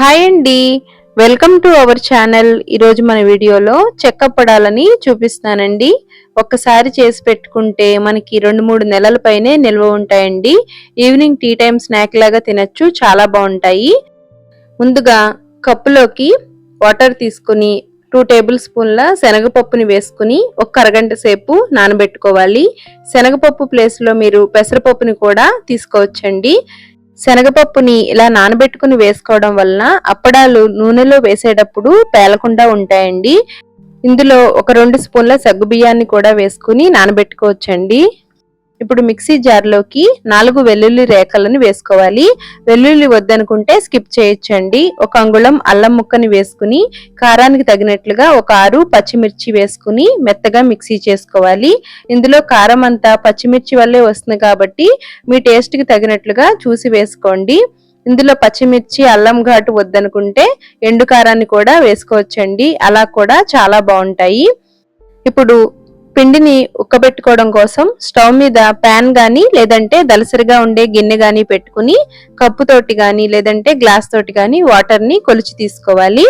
Hi అండి. Welcome to our channel ఈరోజు మన వీడియోలో చెక్క పడాలని చూపిస్తానండి ఒక్కసారి చేసి పెట్టుకుంటే మనకి రెండు మూడు నెలల పైనే నిల్వ ఉంటాయండి. ఈవినింగ్ టీ టైం స్నాక్ లాగా తినచ్చు. చాలా బాగుంటాయి. ముందుగా కప్పులోకి వాటర్ తీసుకుని టూ టేబుల్ స్పూన్ల శనగపప్పుని వేసుకుని ఒక అరగంట సేపు నానబెట్టుకోవాలి. శనగపప్పు ప్లేస్లో మీరు పెసరపప్పుని కూడా తీసుకోవచ్చండి. శనగపప్పుని ఇలా నానబెట్టుకుని వేసుకోవడం వలన అప్పడాలు నూనెలో వేసేటప్పుడు పేలకుండా ఉంటాయండి. ఇందులో ఒక రెండు స్పూన్ల సగ్గు బియ్యాన్ని కూడా వేసుకుని నానబెట్టుకోవచ్చండి. ఇప్పుడు మిక్సీ జార్లోకి నాలుగు వెల్లుల్లి రేఖలను వేసుకోవాలి. వెల్లుల్లి వద్దనుకుంటే స్కిప్ చేయొచ్చండి. ఒక అంగుళం అల్లం ముక్కని వేసుకుని కారానికి తగినట్లుగా ఒక ఆరు పచ్చిమిర్చి వేసుకుని మెత్తగా మిక్సీ చేసుకోవాలి. ఇందులో కారం అంతా పచ్చిమిర్చి వల్లే వస్తుంది కాబట్టి మీ టేస్ట్కి తగినట్లుగా చూసి వేసుకోండి. ఇందులో పచ్చిమిర్చి అల్లం ఘాటు వద్దనుకుంటే ఎండు కారాన్ని కూడా వేసుకోవచ్చండి. అలా కూడా చాలా బాగుంటాయి. ఇప్పుడు పిండిని ఉక్కబెట్టుకోవడం కోసం స్టవ్ మీద ప్యాన్ గాని లేదంటే దలసరిగా ఉండే గిన్నె గాని పెట్టుకుని కప్పు తోటి గాని లేదంటే గ్లాస్ తోటి గాని వాటర్ని కొలిచి తీసుకోవాలి.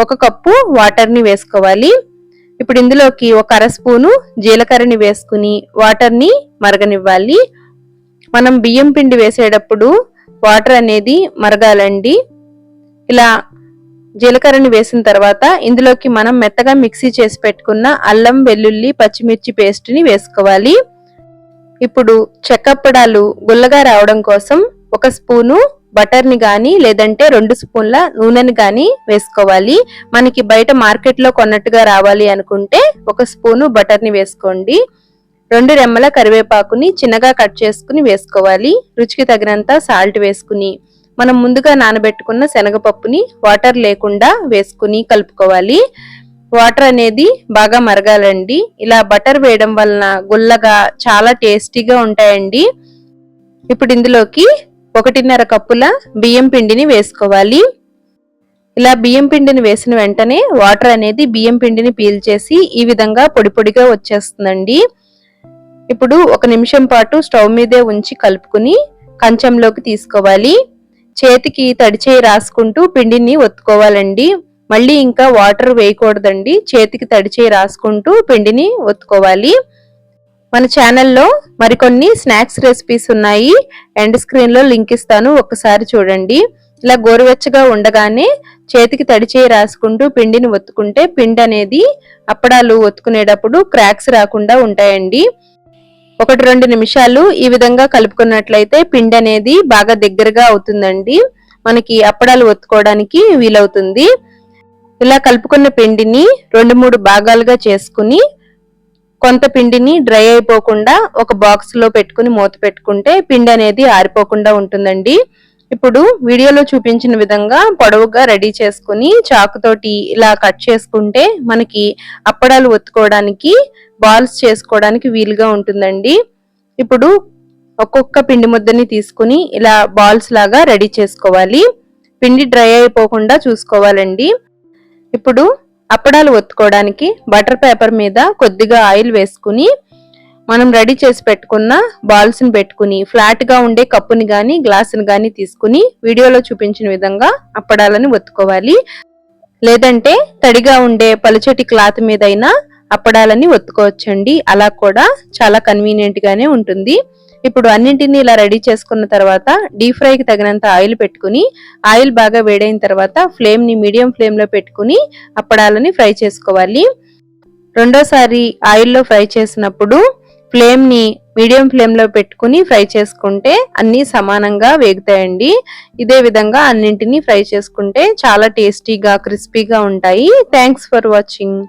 ఒక కప్పు వాటర్ని వేసుకోవాలి. ఇప్పుడు ఇందులోకి ఒక అర స్పూను జీలకర్రని వేసుకుని వాటర్ని మరగనివ్వాలి. మనం బియ్యం పిండి వేసేటప్పుడు వాటర్ అనేది మరగాలండి. ఇలా జీలకర్రని వేసిన తర్వాత ఇందులోకి మనం మెత్తగా మిక్సీ చేసి పెట్టుకున్న అల్లం వెల్లుల్లి పచ్చిమిర్చి పేస్ట్ని వేసుకోవాలి. ఇప్పుడు చెక్కప్పడాలు గుల్లగా రావడం కోసం ఒక స్పూను బటర్ని కానీ లేదంటే రెండు స్పూన్ల నూనెని కానీ వేసుకోవాలి. మనకి బయట మార్కెట్లో కొన్నట్టుగా రావాలి అనుకుంటే ఒక స్పూను బటర్ని వేసుకోండి. రెండు రెమ్మల కరివేపాకుని చిన్నగా కట్ చేసుకుని వేసుకోవాలి. రుచికి తగినంత సాల్ట్ వేసుకుని. మనం ముందుగా నానబెట్టుకున్న శనగపప్పుని వాటర్ లేకుండా వేసుకుని కలుపుకోవాలి. వాటర్ అనేది బాగా మరగాలండి. ఇలా బటర్ వేయడం వలన గుల్లగా చాలా టేస్టీగా ఉంటాయండి. ఇప్పుడు ఇందులోకి ఒకటిన్నర కప్పుల బియ్యం పిండిని వేసుకోవాలి. ఇలా బియ్యం పిండిని వేసిన వెంటనే వాటర్ అనేది బియ్యం పిండిని పీల్చేసి ఈ విధంగా పొడి పొడిగా వచ్చేస్తుందండి. ఇప్పుడు ఒక నిమిషం పాటు స్టవ్ మీదే ఉంచి కలుపుకుని కంచంలోకి తీసుకోవాలి. చేతికి తడిచేయి రాసుకుంటూ పిండిని ఒత్తుకోవాలండి. మళ్ళీ ఇంకా వాటర్ వేయకూడదండి. చేతికి తడిచేయి రాసుకుంటూ పిండిని ఒత్తుకోవాలి. మన ఛానల్లో మరికొన్ని స్నాక్స్ రెసిపీస్ ఉన్నాయి. ఎండ్ స్క్రీన్లో లింక్ ఇస్తాను. ఒకసారి చూడండి. ఇలా గోరువెచ్చగా ఉండగానే చేతికి తడిచేయి రాసుకుంటూ పిండిని ఒత్తుకుంటే పిండి అనేది అప్పడాలు ఒత్తుకునేటప్పుడు క్రాక్స్ రాకుండా ఉంటాయండి. ఒకటి రెండు నిమిషాలు ఈ విధంగా కలుపుకున్నట్లయితే పిండి అనేది బాగా దగ్గరగా అవుతుందండి. మనకి అప్పడాలు ఒత్తుకోవడానికి వీలవుతుంది. ఇలా కలుపుకున్న పిండిని రెండు మూడు భాగాలుగా చేసుకుని కొంత పిండిని డ్రై అయిపోకుండా ఒక బాక్స్లో పెట్టుకుని మూత పెట్టుకుంటే పిండి అనేది ఆరిపోకుండా ఉంటుందండి. ఇప్పుడు వీడియోలో చూపించిన విధంగా పొడవుగా రెడీ చేసుకుని చాకుతోటి ఇలా కట్ చేసుకుంటే మనకి అప్పడాలు ఒత్తుకోవడానికి బాల్స్ చేసుకోవడానికి వీలుగా ఉంటుందండి. ఇప్పుడు ఒక్కొక్క పిండి ముద్దని తీసుకుని ఇలా బాల్స్ లాగా రెడీ చేసుకోవాలి. పిండి డ్రై అయిపోకుండా చూసుకోవాలండి. ఇప్పుడు అప్పడాలు ఒత్తుకోవడానికి బటర్ పేపర్ మీద కొద్దిగా ఆయిల్ వేసుకుని మనం రెడీ చేసి పెట్టుకున్న బాల్స్ని పెట్టుకుని ఫ్లాట్గా ఉండే కప్పుని కానీ గ్లాసుని కానీ తీసుకుని వీడియోలో చూపించిన విధంగా అప్పడాలని ఒత్తుకోవాలి. లేదంటే తడిగా ఉండే పలుచటి క్లాత్ మీదైనా అప్పడాలని ఒత్తుకోవచ్చండి. అలా కూడా చాలా కన్వీనియంట్ గానే ఉంటుంది. ఇప్పుడు అన్నింటినీ ఇలా రెడీ చేసుకున్న తర్వాత డీప్ ఫ్రైకి తగినంత ఆయిల్ పెట్టుకుని ఆయిల్ బాగా వేడైన తర్వాత ఫ్లేమ్ని మీడియం ఫ్లేమ్లో పెట్టుకుని అప్పడాలని ఫ్రై చేసుకోవాలి. రెండోసారి ఆయిల్లో ఫ్రై చేసినప్పుడు ఫ్లేమ్ని మీడియం ఫ్లేమ్లో పెట్టుకుని ఫ్రై చేసుకుంటే అన్నీ సమానంగా వేగుతాయండి. ఇదే విధంగా అన్నింటినీ ఫ్రై చేసుకుంటే చాలా టేస్టీగా క్రిస్పీగా ఉంటాయి. Thanks for watching